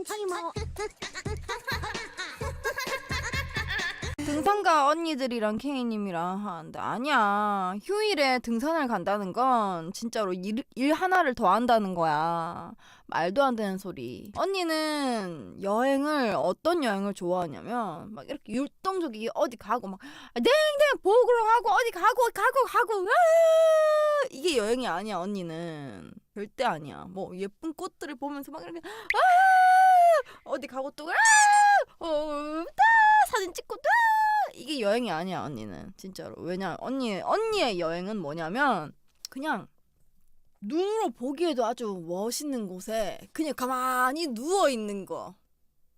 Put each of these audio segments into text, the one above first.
괜찮지 뭐. 등산가 언니들이랑 케이님이랑 하는데 아니야. 휴일에 등산을 간다는 건 진짜로 일, 일 하나를 더 한다는 거야. 말도 안 되는 소리. 언니는 여행을 어떤 여행을 좋아하냐면 막 이렇게 율동적이게 어디 가고 막 댕댕 보고로 가고 어디 가고 가고 가고 아 이게 여행이 아니야 언니는. 절대 아니야. 뭐 예쁜 꽃들을 보면서 막 이렇게 아 어디 가고 또 아! 어, 따! 사진 찍고 따! 이게 여행이 아니야 언니는 진짜로 왜냐 언니 언니의 여행은 뭐냐면 그냥 눈으로 보기에도 아주 멋있는 곳에 그냥 가만히 누워 있는 거.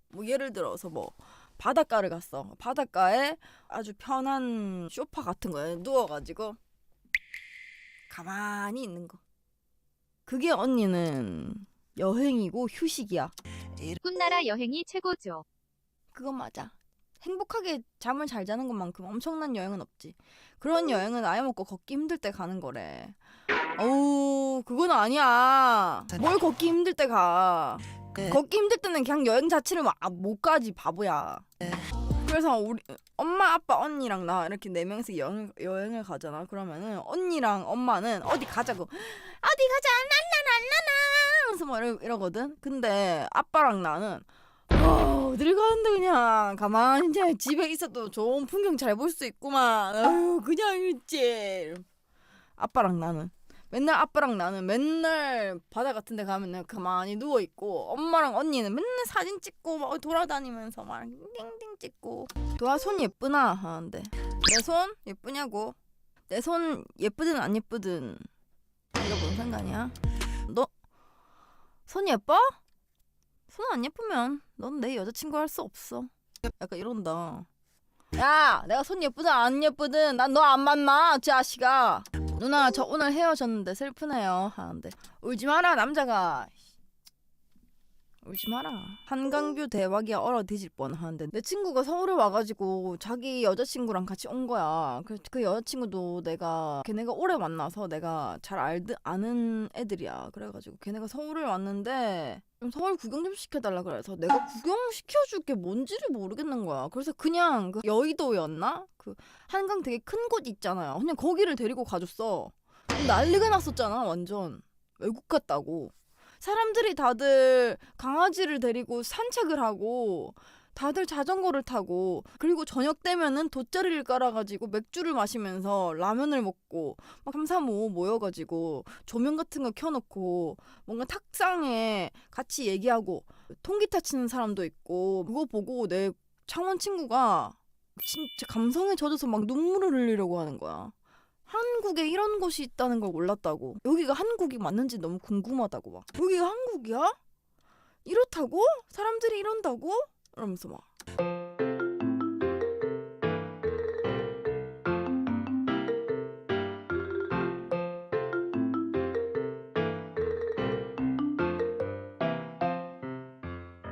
뭐 예를 들어서 뭐 바닷가를 갔어. 바닷가에 아주 편한 소파 같은 거에 누워가지고 가만히 있는 거. 그게 언니는 여행이고 휴식이야. 꿈나라 여행이 최고죠. 그건 맞아. 행복하게 잠을 잘 자는 것만큼 엄청난 여행은 없지. 그런 여행은 아예 먹고 걷기 힘들 때 가는 거래. 어우, 그건 아니야. 뭘 걷기 힘들 때 가. 걷기 힘들 때는 그냥 여행 자체를 아, 못 가지, 바보야. 그래서 우리 엄마, 아빠, 언니랑 나 이렇게 네 명이서 여행, 여행을 가잖아. 그러면은 언니랑 엄마는 어디 가자고. 어디 가자, 랄라랄라라. 하면서 뭐 이러, 이러거든. 근데 아빠랑 나는 어, 어딜 가는데 그냥 가만히 그냥 집에 있어도 좋은 풍경 잘 볼 수 있구만. 아유, 그냥 있지. 아빠랑 나는 맨날 아빠랑 나는 맨날 바다 같은 데 가면 은 가만히 누워 있고 엄마랑 언니는 맨날 사진 찍고 막 돌아다니면서 막 띵띵 찍고 도아 손 예쁘나 하는데 내 손 예쁘냐고 내 손 예쁘든 안 예쁘든 이거 뭔 상관이야 너 손 예뻐? 손 안 예쁘면 넌 내 여자친구 할 수 없어. 약간 이런다. 야, 내가 손 예쁘든 안 예쁘든 난 너 안 만나, 자식아. 누나 저 오늘 헤어졌는데 슬프네요 하는데 울지 마라 남자가. 마라. 한강뷰 대박이야 얼어 뒤질 뻔 하는데 내 친구가 서울에 와가지고 자기 여자친구랑 같이 온 거야. 그, 그 여자친구도 내가 걔네가 오래 만나서 내가 잘 알드, 아는 애들이야. 그래가지고 걔네가 서울을 왔는데 좀 서울 구경 좀 시켜달라 그래서 내가 구경 시켜줄 게 뭔지를 모르겠는 거야. 그래서 그냥 그 여의도였나? 그 한강 되게 큰 곳 있잖아요. 그냥 거기를 데리고 가줬어. 난리가 났었잖아, 완전. 외국 같다고. 사람들이 다들 강아지를 데리고 산책을 하고 다들 자전거를 타고 그리고 저녁 되면은 돗자리를 깔아가지고 맥주를 마시면서 라면을 먹고 막 삼삼오오 모여가지고 조명 같은 거 켜놓고 뭔가 탁상에 같이 얘기하고 통기타 치는 사람도 있고 그거 보고 내 창원 친구가 진짜 감성에 젖어서 막 눈물을 흘리려고 하는 거야. 한국에 이런 곳이 있다는 걸 몰랐다고. 여기가 한국이 맞는지 너무 궁금하다고 막. 여기가 한국이야? 이렇다고? 사람들이 이런다고? 이러면서 막